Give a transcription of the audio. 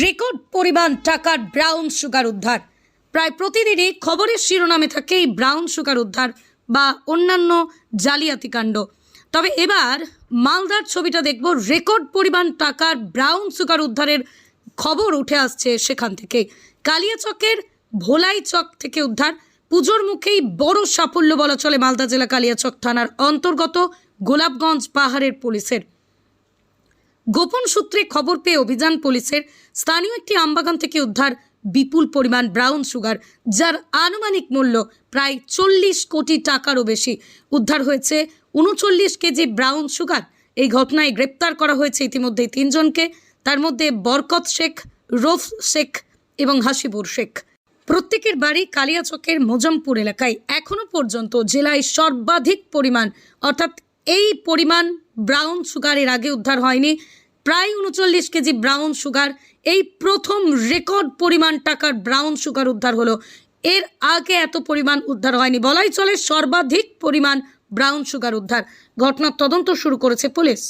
Record পরিমাণ টাকার brown sugar উদ্ধার। প্রায় প্রতিদিনই খবরের শিরোনামে থাকে এই ব্রাউন সুগার উদ্ধার বা অন্যান্য জালিয়াতি কাণ্ড। তবে এবার মালদার ছবিটা দেখব, রেকর্ড পরিমাণ টাকার ব্রাউন সুগার উদ্ধারের খবর উঠে আসছে সেখান থেকে। কালিয়াচকের ভোলাই চক থেকে উদ্ধার, পুজোর মুখেই বড় সাফল্য বলা চলে মালদা জেলা কালিয়াচক থানার অন্তর্গত গোলাপগঞ্জ পাহাড়ের পুলিশের। গোপন সূত্রে খবর পেয়ে অভিযান পুলিশের স্থানীয় একটি আমবাগান থেকে উদ্ধার বিপুল পরিমাণ ব্রাউন সুগার, যার আনুমানিক মূল্য প্রায় চল্লিশ কোটি টাকারও বেশি। উদ্ধার হয়েছে উনচল্লিশ কেজি ব্রাউন সুগার। এই ঘটনায় গ্রেপ্তার করা হয়েছে ইতিমধ্যেই তিনজনকে। তার মধ্যে বরকত শেখ, রফ শেখ এবং হাসিবুর শেখ। প্রত্যেকের বাড়ি কালিয়াচকের মোজমপুর এলাকায় এখনও পর্যন্ত জেলায় সর্বাধিক পরিমাণ, অর্থাৎ এই পরিমাণ ব্রাউন সুগার এর আগে উদ্ধার হয়নি। প্রায় উনচল্লিশ কেজি ব্রাউন সুগার এই প্রথম রেকর্ড পরিমাণ টাকার ব্রাউন সুগার উদ্ধার হলো। এর আগে এত পরিমাণ উদ্ধার হয়নি বলাই চলে সর্বাধিক পরিমাণ ব্রাউন সুগার উদ্ধার। ঘটনার তদন্ত শুরু করেছে পুলিশ।